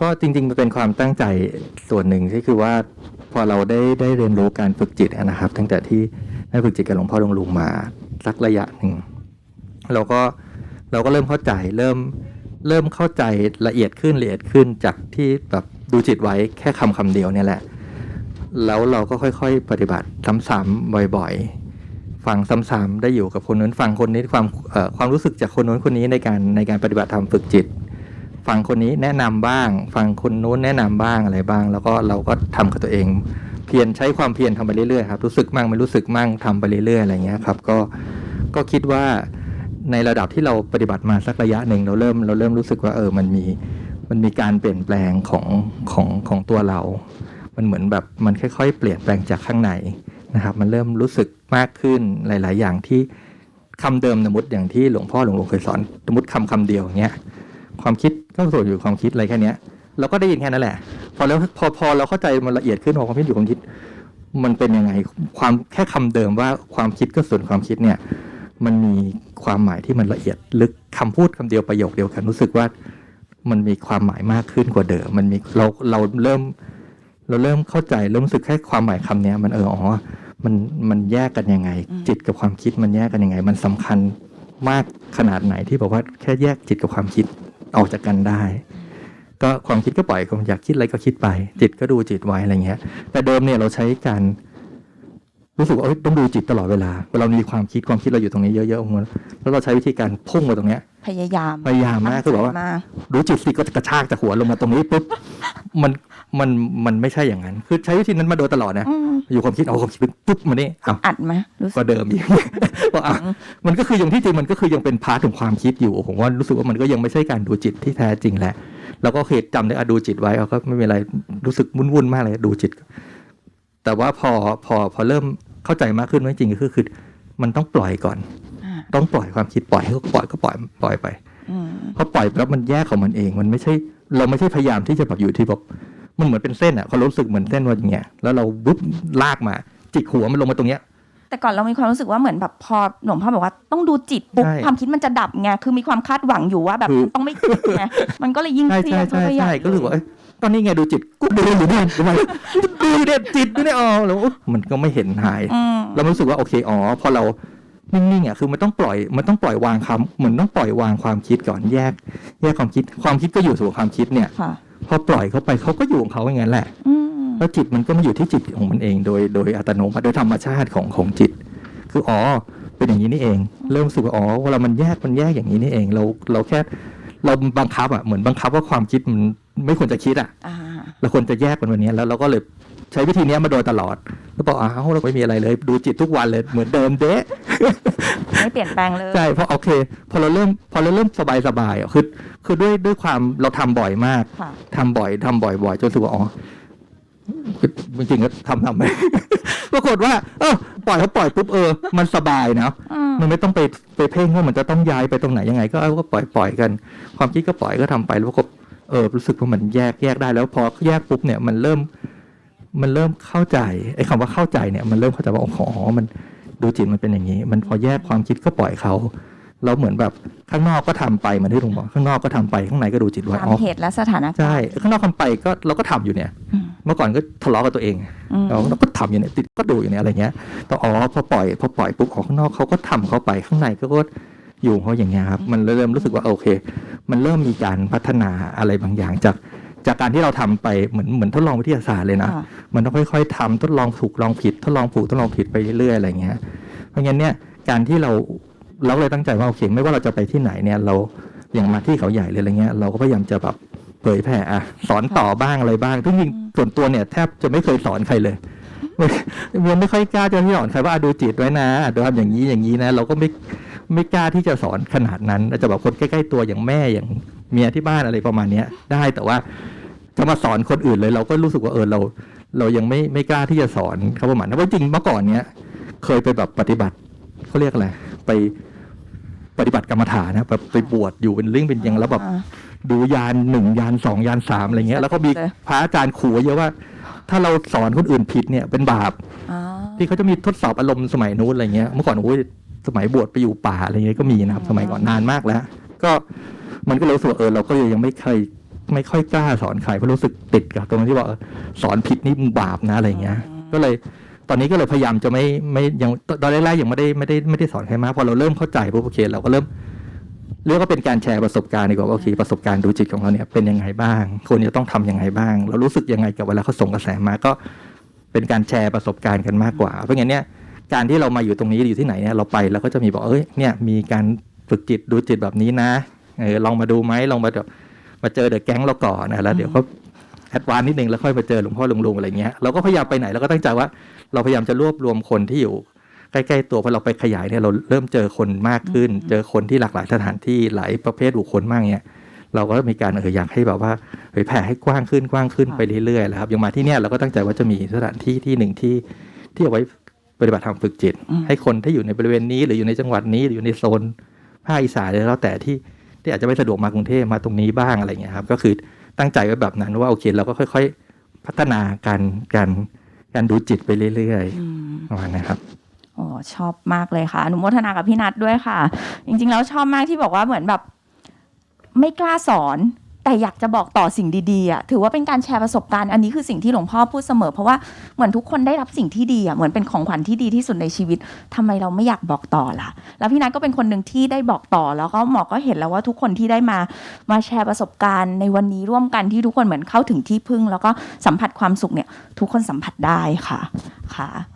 ก็จริงๆมันเป็นความตั้งใจส่วนหนึ่งที่คือว่าพอเราได้ได้เรียนรู้การฝึกจิตนะครับ ตั้งแต่ที่ได้ฝึกจิตกับหลวงพ่อหลวงลุงมาสักระยะหนึ่งเราก็เราก็เริ่มเข้าใจเริ่มเริ่มเข้าใจละเอียดขึ้นละเอียดขึ้นจากที่แบบดูจิตไว้แค่คำคำเดียวเนี่ยแหละ แล้วเราก็ค่อยๆ ปฏิบัติซ้ำๆบ่อยๆ ฟังซ้ำๆได้อยู่กับคนนู้นฟังคนนี้ความความรู้สึกจากคนนู้นคนนี้ในการในการปฏิบัติธรรมฝึกจิต ฟังคนนี้แนะนำบ้าง ฟังคนนู้นแนะนำบ้างอะไรบ้าง แล้วก็เราก็ทำกับตัวเอง เพียรใช้ความเพียรทำไปเรื่อยๆครับรู้สึกมั่งไม่รู้สึกมั่งทำไปเรื่อยๆอะไรเงี้ยครับก็ก็คิดว่าในระดับที่เราปฏิบัติมาสักระยะหนึ่งเราเริ่มเราเริ่มรู้สึกว่าเออมันมีมันมีการเปลี่ยนแปลงของของของตัวเรา มันเหมือนแบบมันค่อย ๆ เปลี่ยนแปลงจากข้างในนะครับ มันเริ่มรู้สึกมากขึ้นหลาย ๆ อย่างที่คำเดิมสมมติอย่างที่หลวงพ่อหลวงลุงเคยสอนสมมติคำคำเดียวอย่างเงี้ยความคิด ก็ส่วนอยู่ความคิดอะไรแค่เนี้ยเราก็ได้ยินแค่นั้นแหละ พอแล้วพอพอเราเข้าใจมันละเอียดขึ้นพอความคิดอยู่ความคิด มันเป็นยังไงความแค่คำเดิมว่าความคิดก็ส่วนความคิดเนี่ย มันมีความหมายที่มันละเอียดลึกคำพูดคำเดียวประโยคเดียวกันรู้สึกว่ามันมีความหมายมากขึ้นกว่าเดิม มันมีเราเราเริ่ม เราเริ่มเข้าใจเริ่มรู้สึกแค่ความหมายคำเนี้ย มันเอออ๋อมันมันแยกกันยังไงอืมจิตกับความคิดมันแยกกันยังไง มันสำคัญมากขนาดไหนที่บอกว่าแค่แยกจิตกับความคิด ออกจากกันได้ ก็ความคิดก็ปล่อยความอยากคิดอะไรก็คิดไป จิตก็ดูจิตไว้อะไรเงี้ยแต่เดิมเนี่ยเราใช้การ รู้สึกว่าเอ้ยต้องดูจิตตลอดเวลาเวลาเรามีความคิดความคิดเราอยู่ตรงนี้เยอะๆแล้วเราใช้วิธีการพุ่งมาตรงเนี้ย พยายามพยายามมากคือบอกว่ามากรู้จิตสิก็กระชากจากหัวลงมาตรงนี้ปุ๊บมันมันมันไม่ใช่อย่างนั้น คือใช้วิธีนั้นมาโดยตลอดนะอืมอยู่ความคิดเอาความคิดปุ๊บมานี่เอาอัดไหมรู้สึก็กเดิมอีกบอกอะมันก็คืออย่างที่จริงมันก็คือยังเป็นพาร์ทของความคิดอยู่ผมว่ารู้สึกว่ามันก็ยังไม่ใช่การดูจิตที่แท้จริงแหละเราก็เคยจำได้อะดูจิตไว้เอาก็ไม่มีอะไรรู้สึกวุ่นๆมากเลยดูจิต แต่ว่าพอพอพอเริ่มเข้าใจมากขึ้นว่าจริงๆก็คือคือ มันต้องปล่อยก่อนอ่าต้องปล่อยความคิดปล่อยให้เขาปล่อยก็ปล่อยปล่อยไปอืมพอปล่อยไปแล้วมันแยกของมันเอง มันไม่ใช่ เราไม่ใช่พยายามที่จะแบบอยู่ที่แบบมันเหมือนเป็นเส้นอะเขารู้สึกเหมือนเส้นว่าอย่างเงี้ยแล้วเราบุ๊บลากมา จิกหัวมันลงมาตรงเนี้ย แต่ก่อนเรามีความรู้สึกว่าเหมือนแบบพอหลวงพ่อบอกว่าต้องดูจิตปุ๊บใช่ ความคิดมันจะดับไงคือมีความคาดหวังอยู่ว่าแบบคือมันต้องไม่คิดไงมันก็เลยยิ่งใช่เครียใช่ดใช่เข้าไปใหญ่ใช่ก็รู้สึกว่าเอ้ยตอนนี้ไงดูจิตกูดูอยู่เนี่ยทำไมดูเด็ดจิตดูเนี่ยอ๋อแล้วมันก็ไม่เห็นหาย อืมเรารู้สึกว่าโอเคอ๋อพอเรานิ่งๆอะคือมันต้องปล่อยมันต้องปล่อยวางคำเหมือนต้องปล่อยวางความคิดก่อนแยก แยกความคิดความคิดก็อยู่ส่วนความคิดเนี่ย ค่ะ พอปล่อยเขาไปเขาก็อยู่ของเขาอย่างนั้นแหละ อืม แล้วจิตมันก็มาอยู่ที่จิตของมันเองโดยโดยอัตโนมัติโดยธรรมชาติของของจิต คืออ๋อเป็นอย่างนี้นี่เอง เริ่มรู้สึกว่าอ๋อเวลามันแยกมันแยกอย่างนี้นี่เอง เราเราแค่เราบังคับอะเหมือนบังคับว่าความคิดมันไม่ควรจะคิดอะอ่าเราควรจะแยกมันวันนี้แล้วเราก็เลยใช้วิธีเนี้ยมาโดยตลอด แล้วบอกอ้าวเราไม่มีอะไรเลย ดูจิตทุกวันเลยเหมือนเดิมเด๊ะไม่เปลี่ยนแปลงเลยใช่เพราะโอเค พอเราเริ่มพอเราเริ่มสบายสบายๆอะคือคือด้วยด้วยความเราทำบ่อยมากค่ะทำบ่อยทำบ่อยบ่อยจนรู้สึกว่าอ๋อคือ จริงๆก็ทำทำไปปรากฏว่า เออปล่อยเขาปล่อยปุ๊บเออ มันสบายนะอืมมันไม่ต้องไปไปเพ่งว่ามันจะต้องย้ายไปตรงไหนยังไง ก็เอาก็ปล่อยปล่อยกัน ความคิดก็ปล่อยก็ทำไปแล้วก็เออรู้สึกว่ามันแยกแยกได้แล้วพอแยกปุ๊บเนี่ยมันเริ่ม มันเริ่มเข้าใจไอ้คำว่าเข้าใจเนี่ย มันเริ่มเข้าใจว่าอ๋อมันดูจิตมันเป็นอย่างนี้ มันพอแยกความคิดก็ปล่อยเขาแล้วเหมือนแบบข้างนอกก็ทำไปเหมือนที่ลุงบอกข้างนอกก็ทำไปข้างในก็ดูจิตไว้ตามอ๋อเหตุและสถานการณ์ใช่ข้างนอกทำไปก็เราก็ทำอยู่เนี่ยอืม เมื่อก่อนก็ทะเลาะกับตัวเองอืมเราเราก็ทำอยู่เนี่ยติดก็ดูอยู่เนี่ยอะไรเงี้ยแต่อ๋อพอปล่อยพอปล่อยปุ๊บออกข้างนอกเขาก็ทำเข้าไปข้างในก็ก็อยู่ของเขาอย่างเงี้ยครับมันเริ่มรู้สึกว่าโอเค มันเริ่มมีการพัฒนาอะไรบางอย่างจากจากการที่เราทำไปเหมือนเหมือนทดลองวิทยาศาสตร์เลยนะค่ะมันต้องค่อย ๆทำทดลองถูกลองผิด ทดลองถูกทดลองผิดไปเรื่อยๆอะไรเงี้ย เพราะงั้นเนี่ยการที่เราเราเลยตั้งใจว่าโอเคไม่ว่าเราจะไปที่ไหนเนี่ยเราอย่างมาที่เขาใหญ่เลยอะไรเงี้ยเราก็พยายามจะแบบเผยแผ่อะสอนต่อบ้างอะไรบ้างซึ่งจริงๆส่วนตัวเนี่ยแทบจะไม่เคยสอนใครเลยไม่ยังไม่ค่อยกล้าจะที่สอนใครว่าอะดูจิตไว้นะอะดูทำอย่างนี้อย่างนี้นะเราก็ไม่ไม่กล้าที่จะสอนขนาดนั้นอาจจะแบบคนใกล้ ๆ ตัวอย่างแม่อย่างเมียที่บ้านอะไรประมาณเนี้ย ได้แต่ว่าจะมาสอนคนอื่นเลย เราก็รู้สึกว่าเออเรา เรายังไม่ไม่กล้าที่จะสอนเขาประมาณนั้นเพราะจริงเมื่อก่อนเนี้ย เคยไปแบบปฏิบัติเขาเรียกอะไรไปปฏิบัติกรรมฐานนะแบบไปบวชอยู่เป็นเรื่องเป็นอย่างแล้วแบบอ่า ดูยานหนึ่งยานสองยานสามอะไรเงี้ยแล้วก็มีเลยพระอาจารย์ขู่ไว้เยอะว่า ถ้าเราสอนคนอื่นผิดเนี่ยเป็นบาปอ๋อที่เขาจะมีทดสอบอารมณ์สมัยนู้นอะไรเงี้ยเมื่อก่อนโอ้ยสมัยบวชไปอยู่ป่าอะไรเงี้ยก็มีนะครับ สมัยก่อนนานมากแล้ว ก็มันก็เลยรู้สึกว่าเออเราก็ยังไม่เคยไม่ค่อยกล้าสอนใครเพราะรู้สึกติดกับตรงที่ว่าเออสอนผิดนี่มึงบาปนะอะไรอย่างเงี้ย ก็เลยตอนนี้ก็เลยพยายามจะไม่ไม่ยังตอนแรกๆยังไม่ได้ไม่ได้ไม่ได้สอนใครมากพอเราเริ่มเข้าใจปุ๊บโอเคเราก็เริ่ม เรียกว่าเป็นการแชร์ประสบการณ์ดีกว่าว่าโอเคประสบการณ์ดูจิตของเราเนี่ยเป็นยังไงบ้างคนจะต้องทำยังไงบ้างเรารู้สึกยังไงกับเวลาเขาส่งกระแสมาก็ เป็นการแชร์ประสบการณ์กันมากกว่า เพราะงั้นเนี่ยการที่เรามาอยู่ตรงนี้อยู่ที่ไหนเนี่ยเราไปเราก็จะมีบอกเอ้ยเนี่ยมีการฝึกจิตดูจิตแบบนี้นะเออลองมาดูไหมลองมาแบบมาเจอเดอะแก๊งเราก่อนนะแล้วเดี๋ยวก็แอดวานนิดนึงแล้วค่อยมาเจอหลวงพ่อหลวงลุงอะไรเงี้ยเราก็พยายามไปไหนเราก็ตั้งใจว่า เราพยายามจะรวบรวมคนที่อยู่ ใกล้ๆตัวพอเราไปขยายเนี่ยเราเริ่มเจอคนมากขึ้น เจอคนที่หลากหลายสถานที่หลายประเภทบุคคลมากเนี่ยเราก็มีการเอออยากให้แบบว่าเผยแผ่ให้กว้างขึ้นกว้างขึ้นไปเรื่อยๆแหละครับอย่างมาที่เนี่ยเราก็ตั้งใจว่าจะมีสถานที่ที่หนึ่งที่ที่เอาไว้ปฏิบัติธรรมฝึกจิตอืมให้คนที่อยู่ในบริเวณนี้ หรืออยู่ในจังหวัดนี้หรืออยู่ในโซนภาคอีสานเลยแล้วแต่ที่ที่อาจจะไม่สะดวกมากรุงเทพมาตรงนี้บ้างอะไรเงี้ยครับก็คือตั้งใจไว้แบบนั้นว่าโอเคเราก็ค่อย ๆ พัฒนาการการการดูจิตไปเรื่อยอืมๆประมาณนะครับ โอ้ชอบมากเลยค่ะอนุโมทนากับพี่นัทด้วยค่ะ จริง ๆ แล้วชอบมากที่บอกว่าเหมือนแบบ ไม่กล้าสอนแต่อยากจะบอกต่อสิ่งดีๆอะถือว่าเป็นการแชร์ประสบการณ์อันนี้คือสิ่งที่หลวงพ่อพูดเสมอ เพราะว่าเหมือนทุกคนได้รับสิ่งที่ดีอะเหมือนเป็นของขวัญที่ดีที่สุดในชีวิตทำไมเราไม่อยากบอกต่อล่ะ แล้วพี่นัทก็เป็นคนหนึ่งที่ได้บอกต่อ แล้วก็หมอก็เห็นแล้วว่าทุกคนที่ได้มามาแชร์ประสบการณ์ในวันนี้ร่วมกันที่ทุกคนเหมือนเข้าถึงที่พึ่ง แล้วก็สัมผัสความสุขเนี่ย ทุกคนสัมผัสได้ค่ะค่ะ